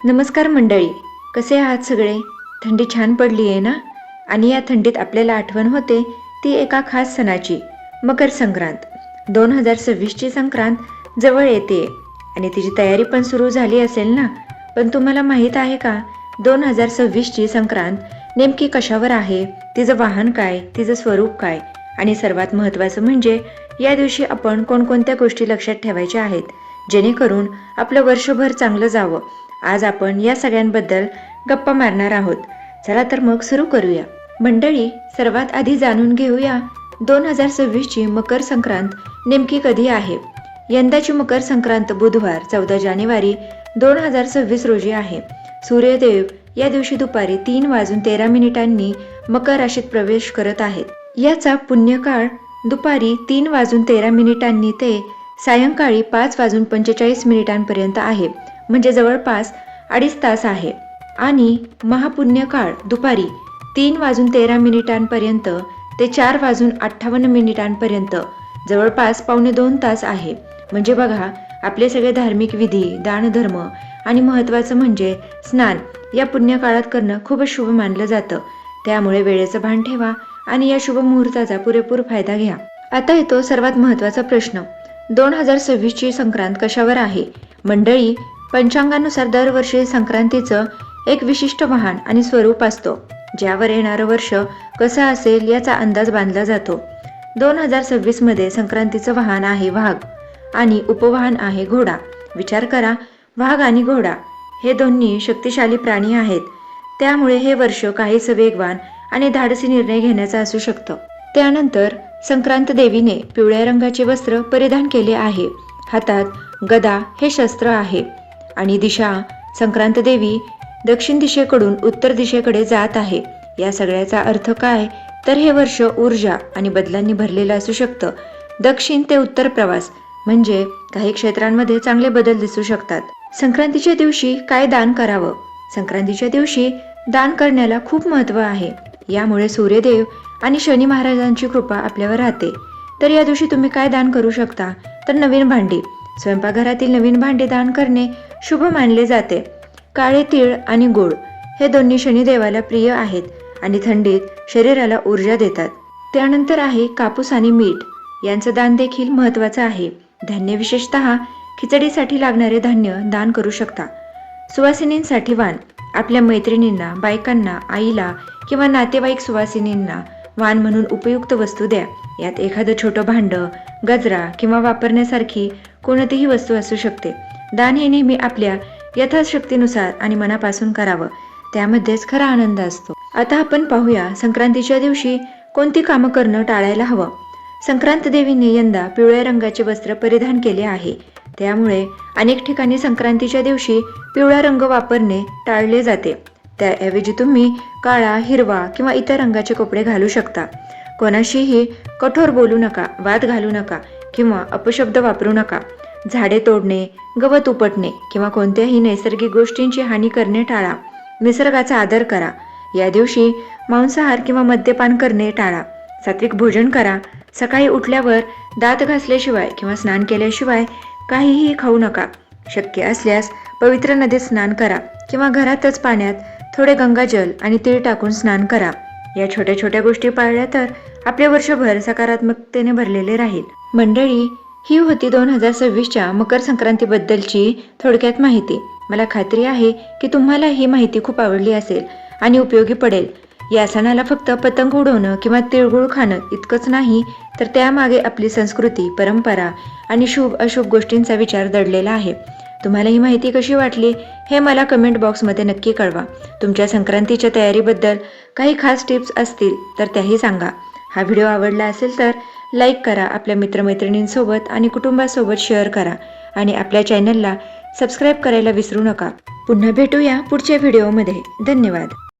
नमस्कार मंडळी कसे आहात सगळे? थंडी छान पडली आहे ना? आणि या थंडीत आपल्याला आठवण होते ती एका खास सणाची मकर संक्रांत. दोन हजार सव्वीसची संक्रांत जवळ येते आणि तिची तयारी पण सुरू झाली असेल ना? पण तुम्हाला माहीत आहे का दोन हजार सव्वीसची संक्रांत नेमकी कशावर आहे तिचं वाहन काय तिचं स्वरूप काय? आणि सर्वात महत्त्वाचं म्हणजे या दिवशी आपण कोणकोणत्या गोष्टी लक्षात ठेवायच्या आहेत जेणेकरून आपलं वर्षभर चांगलं जावं आज आपण या सगळ्यांबद्दल गप्पा मारणार आहोत. चला तर मग सुरू करूया. मंडळी सर्वात आधी जाणून घेऊया दोन हजार सव्वीसची मकर संक्रांत नेमकी कधी आहे? यंदाची मकर संक्रांत बुधवार चौदा जानेवारी दोन हजार सव्वीस रोजी आहे. सूर्यदेव या दिवशी दुपारी तीन वाजून तेरा मिनिटांनी मकर राशीत प्रवेश करत आहेत. याचा पुण्यकाळ दुपारी तीन वाजून तेरा मिनिटांनी ते सायंकाळी पाच वाजून पंचेचाळीस मिनिटांपर्यंत आहे. म्हणजे जवळपास अडीच तास आहे. आणि महापुण्य काळ दुपारी तीन वाजून तेरा मिनिटांपर्यंत ते चार वाजून अठ्ठावन्न मिनिटांपर्यंत जवळपास पावणे दोन तास आहे. म्हणजे बघा आपले सगळे धार्मिक विधी दानधर्म आणि महत्त्वाचं म्हणजे स्नान या पुण्यकाळात करणं खूपच शुभ मानलं जातं. त्यामुळे वेळेचं भान ठेवा आणि या शुभ मुहूर्ताचा पुरेपूर फायदा घ्या. आता येतो सर्वात महत्त्वाचा प्रश्न. दोन हजार सव्वीसची संक्रांत कशावर आहे? मंडळी पंचांगानुसार दरवर्षी संक्रांतीचं एक विशिष्ट वाहन आणि स्वरूप असतो ज्यावर येणारं वर्ष कसं असेल याचा अंदाज बांधला जातो. दोन हजार सव्वीसमध्ये संक्रांतीचं वाहन आहे वाघ आणि उपवाहन आहे घोडा. विचार करा वाघ आणि घोडा हे दोन्ही शक्तिशाली प्राणी आहेत. त्यामुळे हे वर्ष काहीच वेगवान आणि धाडसी निर्णय घेण्याचा असू शकतं. त्यानंतर संक्रांत देवीने पिवळ्या रंगाचे वस्त्र परिधान केले आहे. हातात गदा हे शस्त्र आहे. आणि दिशा संक्रांत देवी दक्षिण दिशेकडून उत्तर दिशेकडे जात आहे. या सगळ्याचा अर्थ काय? तर हे वर्ष ऊर्जा आणि बदलांनी भरलेलं असू शकतं. दक्षिण ते उत्तर प्रवास म्हणजे काही क्षेत्रांमध्ये चांगले बदल दिसू शकतात. संक्रांतीच्या दिवशी काय दान करावं? संक्रांतीच्या दिवशी दान करण्याला खूप महत्त्व आहे. यामुळे सूर्यदेव आणि शनी महाराजांची कृपा आपल्यावर राहते. तर या दिवशी तुम्ही काय दान करू शकता? तर नवीन भांडी. स्वयंपाकघरातील नवीन भांडी दान करणे शुभ मानले जाते. काळे तीळ आणि गोड हे दोन्ही शनिदेवाला प्रिय आहेत आणि थंडीत शरीराला ऊर्जा देतात. त्यानंतर आहे कापूस आणि मीठ. यांचं दान देखील महत्त्वाचं आहे. धान्य विशेषतः खिचडीसाठी लागणारे धान्य दान करू शकता. सुवासिनींसाठी वाण आपल्या मैत्रिणींना बायकांना आईला किंवा नातेवाईक सुवासिनींना वाण म्हणून उपयुक्त वस्तू द्या. यात एखादं छोटं भांडं गजरा किंवा वापरण्यासारखी कोणतीही वस्तू असू शकते. दान हे नेहमी आपल्या यथाशक्तीनुसार आणि मनापासून करावं. त्यामध्येच खरा आनंद असतो. आता आपण पाहूया संक्रांतीच्या दिवशी कोणती कामं करणं टाळायला हवं. संक्रांत देवीने यंदा पिवळ्या रंगाचे वस्त्र परिधान केले आहे. त्यामुळे अनेक ठिकाणी संक्रांतीच्या दिवशी पिवळा रंग वापरणे टाळले जाते. त्याऐवजी तुम्ही काळा हिरवा किंवा इतर रंगाचे कपडे घालू शकता. कोणाशीही कठोर बोलू नका वाद घालू नका किंवा अपशब्द वापरू नका. झाडे तोडणे गवत उपटणे किंवा कोणत्याही नैसर्गिक गोष्टींची हानी करणे टाळा. निसर्गाचा आदर करा. या दिवशी मांसाहार किंवा मद्यपान करणे टाळा. सात्विक भोजन करा. सकाळी उठल्यावर दात घासल्याशिवाय किंवा स्नान केल्याशिवाय काहीही खाऊ नका. शक्य असल्यास पवित्र नदीत स्नान करा किंवा घरातच पाण्यात थोडे गंगाजल आणि तीळ टाकून स्नान करा. या छोट्या छोट्या गोष्टी पाळल्या तर आपले वर्षभर सकारात्मकतेने भरलेले राहील. मंडळी ही होती दोन हजार सव्वीसच्या मकर संक्रांतीबद्दलची थोडक्यात माहिती. मला खात्री आहे की तुम्हाला ही माहिती खूप आवडली असेल आणि उपयोगी पडेल. या सणाला फक्त पतंग उडवणं किंवा तिळगुळ खाणं इतकंच नाही तर त्यामागे आपली संस्कृती परंपरा आणि शुभ अशुभ गोष्टींचा विचार दडलेला आहे. तुम्हाला ही माहिती कशी वाटली हे मला कमेंट बॉक्समध्ये नक्की कळवा. तुमच्या संक्रांतीच्या तयारीबद्दल काही खास टिप्स असतील तर त्याही सांगा. हा व्हिडिओ आवडला असेल तर लाईक करा आपल्या मित्रमैत्रिणींसोबत आणि कुटुंबासोबत शेअर करा आणि आपल्या चॅनलला सबस्क्राईब करायला विसरू नका. पुन्हा भेटूया पुढच्या व्हिडिओमध्ये. धन्यवाद.